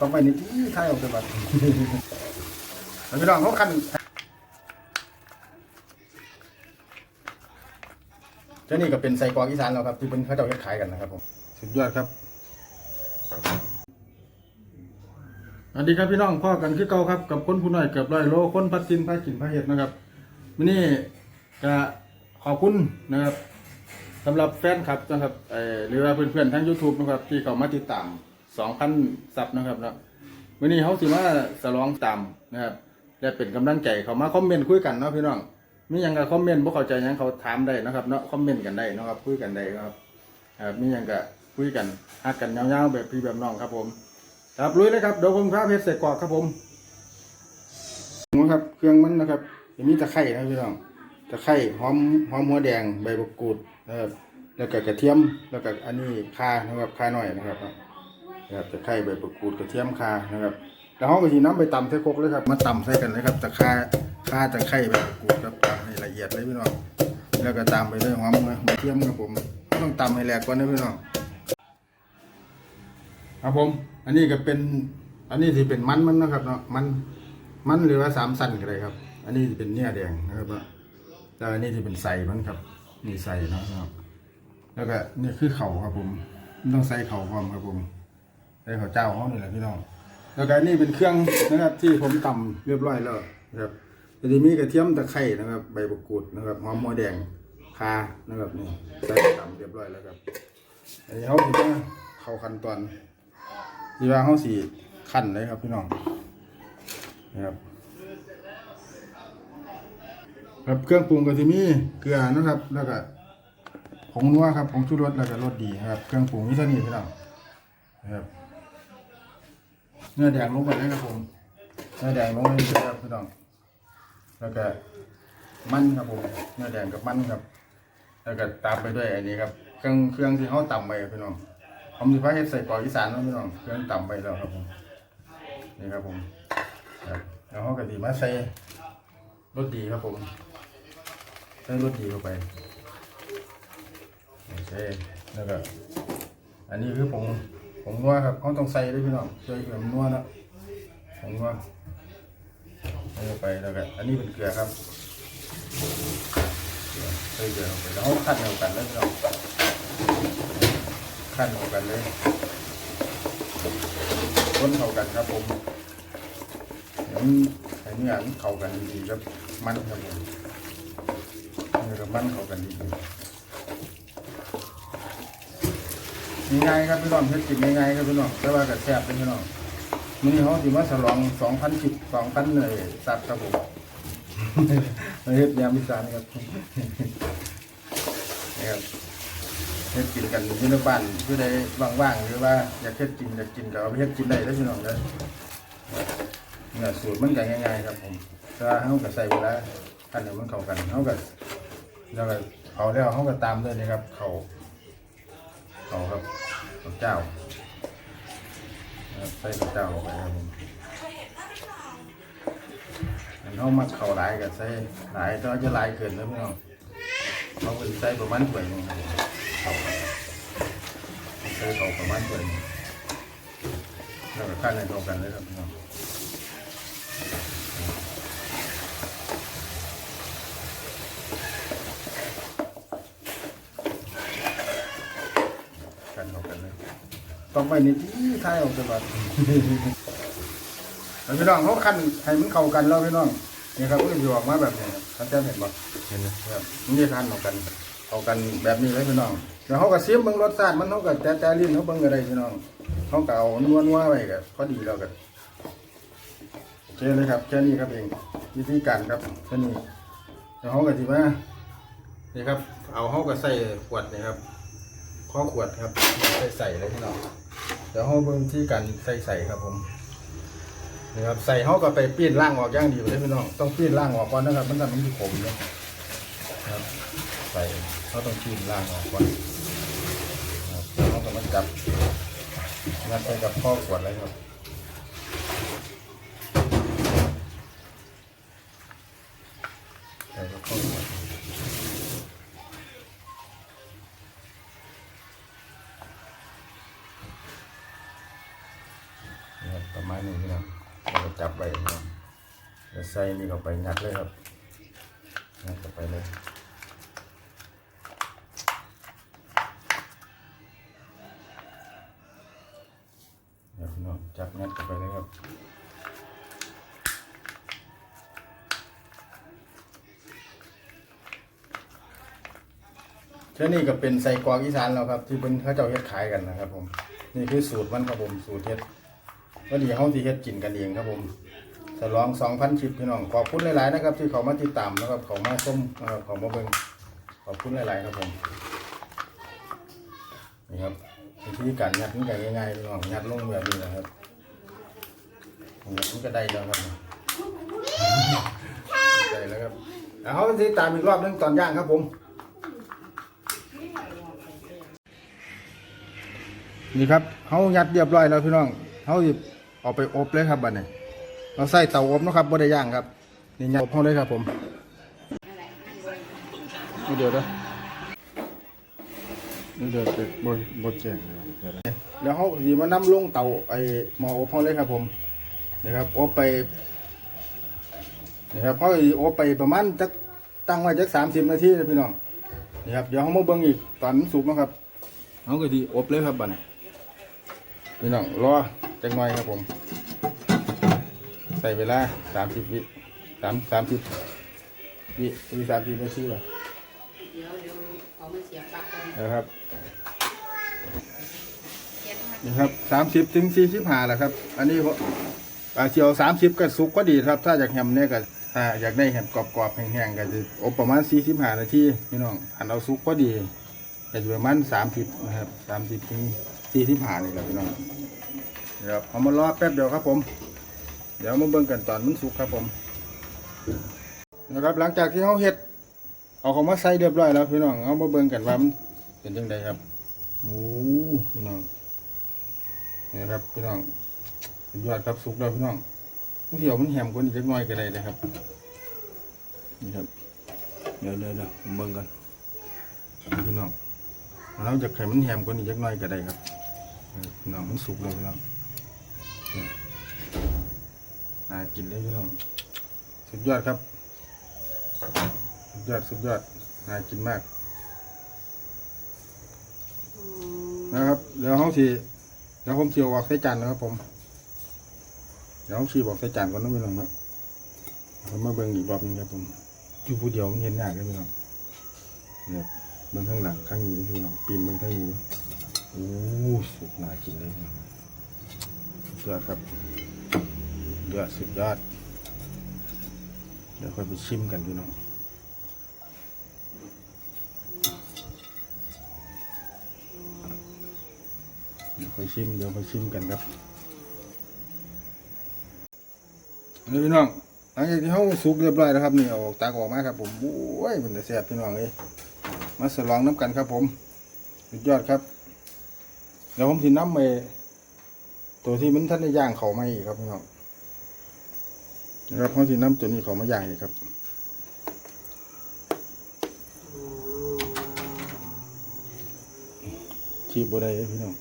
ต้องไปนี่ที่ท้ายออกไปบัดแล้วพี่น้องเขาคันเจ้านี่ก็เป็นไส้กรอกอีสานเราครับที่เป็นเขาเจ้าเฮ็ดขายกันนะครับผมสุดยอดครับสวัสดีครับพี่น้องพ่อกันคือเก่าครับกับคนผู้น้อยเกือบร้อยโลคนพัดกินพัดกินพัดเห็ดนะครับวันนี้ก็ขอบคุณนะครับสำหรับแฟนคลับนะครับหรือว่าเพื่อนๆทั้ง YouTube นะครับที่เขามาติดตาม 2,000ซับนะครับเนาะวันนี้เขาสิมาสลองตามนะครับและเป็นกำลังใจเขามาคอมเมนต์คุยกันเนาะพี่น้องมีหยังก็คอมเมนต์บ่เข้าใจยังเขาถามได้นะครับเนาะคอมเมนต์กันได้นะครับคุยกันได้ครับครับมีหยังก็คุยกันฮักกันยาวๆแบบพี่แบบน้องครับผม ครับลุยเลยครับเดี๋ยวผมพาเพชรใส่กรอกครับผมนะครับเครื่องมันนะครับจะมีตะไคร้นะพี่น้องตะไคร้หอมหอมหัวแดงใบมะกรูดนะครับแล้วก็กระเทียมแล้วก็อันนี้ข่านะครับข่าหน่อยนะครับ นะครับตะไคร้ใบมะกูดกระเทียมข่านะครับแล้วเขาก็ทีน้ำไปตำใส่ครกเลยครับมาตำใส่กันเลยครับตะข่าข่าตะไคร้ใบมะกูดครับตำให้ละเอียดเลยพี่น้องแล้วก็ตามไปด้วยหอมกระเทียมครับผมต้องตำให้แหลกก่อนนะพี่น้องครับผม อันนี้ก็เป็นอันนี้ที่เป็นมันมันนะครับเนาะมันมันหรือว่าสามสั้นก็ได้ครับ อันนี้ที่เป็นเนื้อแดงนะครับเนาแล้วอันนี้ที่เป็นใส่มันครับนี่ใส่เนาะครับแล้วก็นี่คือเข่าครับผมมันต้องใส่เข่าพร้อมครับผม ใส่เข่าเจ้าเขานี่แหละพี่น้อง แล้วก็อันนี้เป็นเครื่องนะครับที่ผมตำเรียบร้อยแล้วนะครับจะมีกระเทียมตะไคร้นะครับ ใบมะกรูดนะครับหอมหัวแดงคานะครับนี่ใส่ตำเรียบร้อยแล้วครับอันนี้เขาถือว่าเขาขั้นตอนที่ว่าเขาสีขั้นเลยครับพี่น้องนะครับครับเครื่องปรุงก็จะมีเกลือนะครับ แล้วก็ผงนัวครับผงชูรสแล้วก็รสดีครับ เครื่องปรุงนี่เท่านี้พี่น้องนะครับ เนื้อแดงลงไปเลยครับผมเนื้อแดงลงไปเลยครับพี่น้องแล้วก็มันครับผมเนื้อแดงกับมันครับ แล้วก็ตามไปด้วยอันนี้ครับเครื่องเครื่องที่เขาต่ำไปพี่น้องผมสิพาเฮ็ดใส่กรอกอีสานเนาะพี่น้องเครื่องต่ำไปแล้วครับผมนี่ครับผมครับแล้วเขาก็ดีมาใส่รสดีครับผมใส่รสดีเข้าไปโอเคแล้วก็อันนี้คือผง ผงนัวครับเขาต้องใส่ด้วยพี่น้องใส่แบบนัวเนะผงนัวใส่เข้าไปแล้วก็อันนี้เป็นเกลือครับเกลือใส่เกลือไปแล้วเขาคั้นเอากันแล้วพี่น้องขั้นเข้ากันเลยคนเข้ากันครับผมเดี๋ยวให้นื้อมันเข้ากันดีๆครับมันครับผมเนื้อกับมันเข้ากันดีๆ ง่ายๆครับพี่น้องเฮ็ดกินง่ายๆครับพี่น้องแต่ว่าก็แซ่บเป็นพี่น้องมื้อนี้เขาสิมาฉลอง2,010 2,000เลยซับครับผมเฮ็ดยามอีสานครับนี่ครับเฮ็ดกินกันอยู่ในบ้านผู้ใดว่างๆหรือว่าอยากเฮ็ดกินอยากกินก็เอาไปเฮ็ดกินได้แล้วพี่น้องเด้อเนี่ยสูตรมันก็ง่ายๆครับผมถ้าเฮาก็ใส่เวลาคันให้มันเข้ากันเฮาก็แล้วก็เอาแล้วเฮาก็ตามด้วยนะครับ เขาเขาครับ ข้าวเจ้าใส่ข้าวเจ้าลงไปครับผมอันเฮามักเข่าหลายกับใส่หลายแต่ว่าจะหลายเกินนะพี่น้องเขาเป็นใส่ประมาณถ้วยหนึงครับผมเข่าใส่เข่าประมาณตัวนี้แล้วก็ขั้นให้เข้ากันเลยครับพี่น้องขั้นเข้ากันเลย ต้องไปนี่ที่ท้ายออกจากบ้านแล้วพี่น้องเขาขั้นให้มันเข้ากันแล้วพี่น้องนี่ครับก็จะออกมาแบบนี้ครับท่านจะเห็นบ่เห็นไหมครับมันจะทานออกกันเอากันแบบนี้เลยพี่น้องแล้วเขาก็เสียมเบิ่งรสชาติมันเขาก็แต่แต่ลิ้นเขาเบิ่งก็ได้พี่น้องเขาก็เอานัวนัวๆไว้ก็พอดีแล้วกันโอเคเลยครับแค่นี้ครับเองวิธีการครับแค่นี้แล้วเขาก็ทีว่านี่ครับ เอาเขาก็ใส่ขวดนี่ครับ ข้อขวดครับ ใส่ใส่เลยพี่น้องเดี๋ยวเขาเบิ่งที่การใส่ใส่ครับผมนี่ครับใส่เขาก็ไปปีนล่างออกย่างดีเลยพี่น้องต้องปีนล่างออกก่อนนะครับ มันทำมันมีขมนะครับใส่เขาต้องชิ้นล่างออกก่อนครับแล้วเขาก็มาจับงัดไปกับข้อขวดเลยครับใส่กับข้อ ใส่นี่เข้าไปงัดเลยครับงัดเข้าไปเลยเดี๋ยวน้องจับงัดเข้าไปเลยครับเช่นนี้ก็เป็นใส่กรอกอีสานแล้วครับ ที่เป็นเขาเจ้าเฮ็ดขายกันนะครับ ผม นี่คือสูตรมันครับผมสูตรเฮ็ดก็ดีเฮาที่เฮ็ดกินกันเองครับผม ฉลอง2,000ชิปพี่น้องขอบคุณหลายๆนะครับ ที่เขามาติดตามนะครับเขามาชมนะครับเขามาเบิ่งขอบคุณหลายๆครับผมนี่ครับวิธีการยัดมันก็ง่ายๆพี่น้องยัดลงแบบนี้นะครับยัดมันก็ได้แล้วครับได้แล้วครับแล้วเขาติดตามอีกรอบนึงตอนย่างครับผมนี่ครับเขายัดเรียบร้อยแล้วพี่น้องเขาสิเอาไปอบเลยครับบัดนี้ เราใส่เตาอบนะครับบ่ได้ย่างครับนี่ยัดอบเขาเลยครับผมนี่เดี๋ยวเด้อนี่เดี๋ยวจะบ่บ่แจ้งนะครับแล้วเขาสิมานํลงเตาไอ้หม้ออบเขาเลยครับผมนี่ครับอบไปนี่ครับเขาอบไปประมาณจักตั้งไว้จัก30นาทีนะพี่น้องนี่ครับเดี๋ยวเขามาเบิ่งอีกตอนสุกนะครับเขาก็สิอบเลยครับบัดนี้พี่น้องรอจักหน่อยครับผม ส่เวลาสามสิบวิสามสามสิบวิวิสามสิบนาทีเลยเดี๋ยวเดี๋ยวเขามันเสียปลั๊กกันนะครับเก็บมานี่ครับสามสิบถึงสี่สิบห้าแหละครับ อันนี้ผมอ่าเชียวสามสิบก็สุกก็ดีครับ ถ้าอยากแฮมเนี่ยก็ถ้าอยากได้แฮมกรอบๆแห้งๆก็จะอบประมาณสี่สิบห้านาทีพี่น้องอันเอาสุกก็ดีก็จะประมาณสามสิบนะครับสามสิบถึงสี่สิบห้านี่แหละพี่น้องเดี๋ยวเอามารอแป๊บเดียวครับผม เดี๋ยวมาเบิ่งกันตอนมันสุกครับผมนะครับหลังจากที่เขาเฮ็ดเอาเขามาใส่เรียบร้อยแล้วพี่น้องเอามาเบิ่งกันว่ามันเป็นยังไงครับโอ้พี่น้องนี่ครับพี่น้องสุดยอดครับสุกแล้วพี่น้องเดี๋ยวมันแหมกว่านี้จักน่อยก็ได้นะครับนี่ครับเดี๋ยวเดี๋ยวเดี๋ยวเบิ่งกันพี่น้องเราจะไข่มันแหมกว่านี้จักน่อยก็ได้ครับพี่น้องมันสุกแล้วพี่น้องนี่น่ากินเลยพี่น้อง สุดยอดครับ สุดยอดสุดยอดน่ากินมาก นะครับ เดี๋ยวเขาสีเดี๋ยวผมสีบอกใส่จานนะครับผม เดี๋ยวผมสีบอกใส่จานก่อนนะพี่น้องนะผมมาเบิ่งอีกรอบนึงครับผมอยู่ผู้เดียวมันเห็นยากเลยพี่น้องเนี่ยเบิ่งข้างหลังข้างนี้พี่น้องปีนเบิ่งข้างนี้โอ้สุดน่ากินเลยพี่น้องสุดยอดครับ ยอดสุดยอด เดี๋ยวค่อยไปชิมกันพี่น้องเดี๋ยวค่อยชิม เดี๋ยวค่อยชิมกันครับนี่พี่น้องหลังจากที่เขาสุกเรียบร้อยแล้วครับนี่เอาตากออกมาครับผมโอ้ยเป็นแต่แซ่บพี่น้องเลยมาสลองน้ำกันครับผมสุดยอดครับเดี๋ยวผมสิน้ำไปตัวที่มันท่านได้ย่างเขามาอีกครับพี่น้อง นะครับเขาสิน้ำตัวนี้เขามาย่างอีกครับชีบบ่ได้เลยพี่น้อง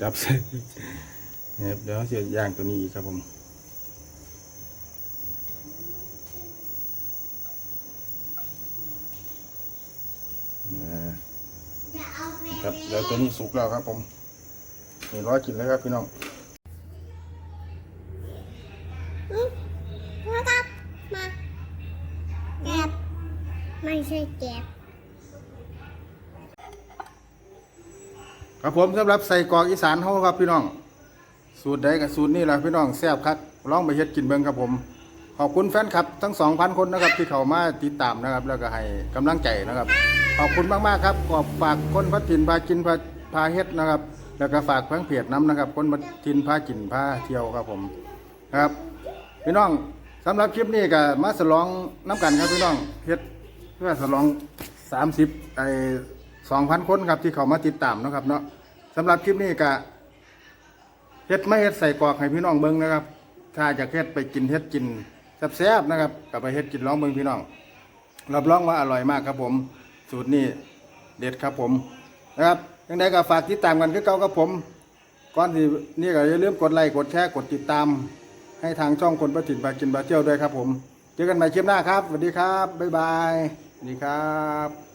จับใส่นะครับเดี๋ยวเสียย่างตัวนี้อีกครับผมนะครับเดี๋ยวตัวนี้สุกแล้วครับผมนี่ร้อยกินเลยครับพี่น้อง มาครับมาแก็บไม่ใช่แก็บ ครับผมสำหรับใส่กรอกอีสานเฮาครับพี่น้อง สูตรใดกับสูตรนี้แหละพี่น้องแซ่บคักลองไปเฮ็ดกินเบิ่งครับผม ขอบคุณแฟนคลับทั้ง2,000คนนะครับที่เข้ามาติดตามนะครับ แล้วก็ให้กำลังใจนะครับ ขอบคุณมากๆครับขอบฝากคนพัดถิ่นพากินพาพาเฮ็ดนะครับ แล้วก็ฝากเพื่อนเพจน้ำนะครับ คนพัดถิ่นพากินพาเที่ยวครับผมครับพี่น้องสำหรับคลิปนี้ก็มาฉลองน้ำกันครับพี่น้องเฮ็ดเพื่อฉลอง30ไอ้2,000คนครับที่เข้ามาติดตามนะครับเนาะ สำหรับคลิปนี้ก็เฮ็ดไม่เฮ็ดใส่กรอกให้พี่น้องเบิ่งนะครับ ถ้าจะเฮ็ดไปกินเฮ็ดกินแซ่บๆนะครับก็ไปเฮ็ดกินลองเบิ่งพี่น้องรับรองว่าอร่อยมากครับผม สูตรนี้เด็ดครับผมนะครับยังไงก็ฝากติดตามกันคือเก่ากับผม ก่อนที่นี่ก็อย่าลืมกดไลค์กดแชร์กดติดตาม ให้ทางช่องคนประถิ่นบากินบาเที่ยวด้วยครับผม เจอกันใหม่คลิปหน้าครับสวัสดีครับบ๊ายบายสวัสดีครับ